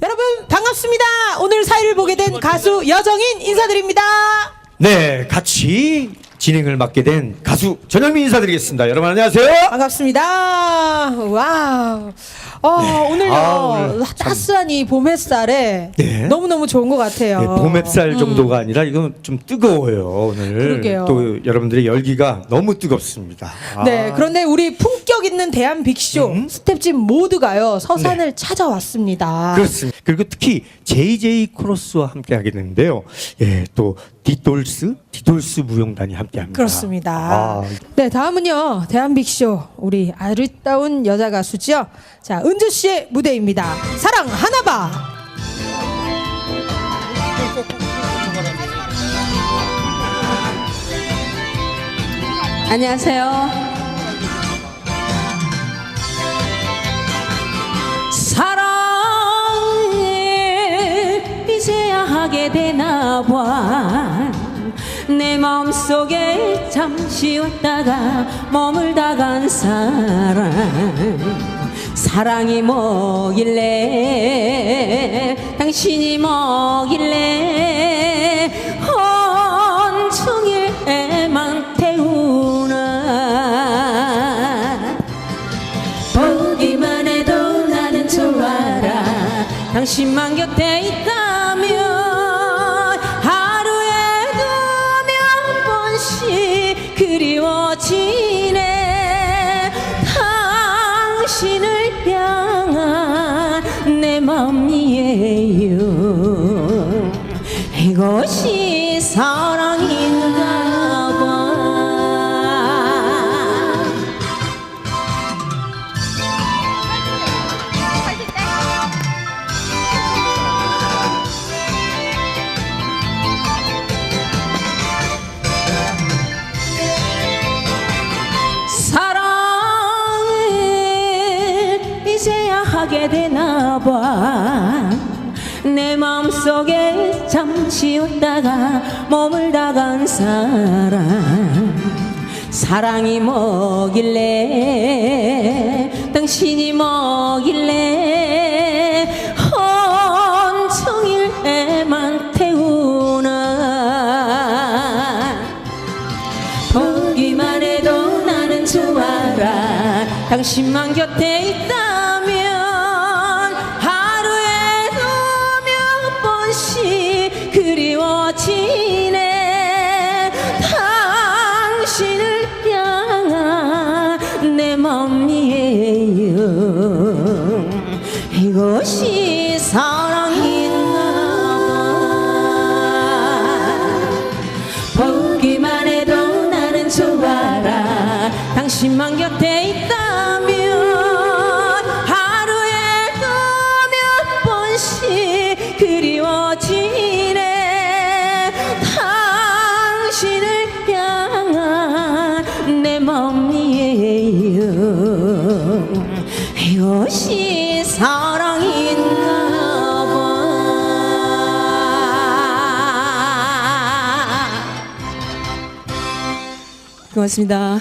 여러분 반갑습니다. 오늘 사회를 보게 된 가수 여정인 인사드립니다. 네, 같이 진행을 맡게 된 가수 전영민 인사드리겠습니다. 여러분 안녕하세요. 반갑습니다. 와우. 어, 오늘요 아, 오늘 참- 따스한 이 봄 햇살에 네. 너무 너무 좋은 것 같아요. 네, 봄 햇살 정도가 아니라 이건 좀 뜨거워요 오늘. 음. 그러게요. 또 여러분들의 열기가 너무 뜨겁습니다. 아, 네, 그런데 우리 품격 있는 대한 빅쇼 음? 스텝진 모두가요 서산을 찾아왔습니다. 그렇습니다. 그리고 특히 JJ 코러스와 함께 하게 되는데요. 예, 또 디돌스, 디돌스 무용단이 함께 합니다. 그렇습니다. 아, 네, 다음은요. 대한 빅쇼 우리 아름다운 여자 가수죠. 자, 은주 씨의 무대입니다. 사랑 하나봐. 안녕하세요. 되나 봐. 내 마음속에 잠시 왔다가 머물다 간 사랑. 사랑이 뭐길래? 당신이 뭐길래? 온종일 애만 태우나? 보기만 해도 나는 좋아라. 당신만 곁에 있다면 지네 당신을 향한 내 맘이에요. 이것이 사 하게 되나 봐내 마음속에 잠시 웃다가 머물다 간 사랑 사랑이 뭐길래? 당신이 뭐길래? 온종일 애만 태우나? 보기만 해도 나는 좋아라. 당신만 곁에 있다 지네 당신을 향한 내 맘이에요 이것이 사랑인가 봐. 보기만 해도 나는 좋아라. 당신만 곁에 있다면 하루에도 몇 번씩 그리워지 내 맘이에요 이것이 사랑인가 봐 고맙습니다.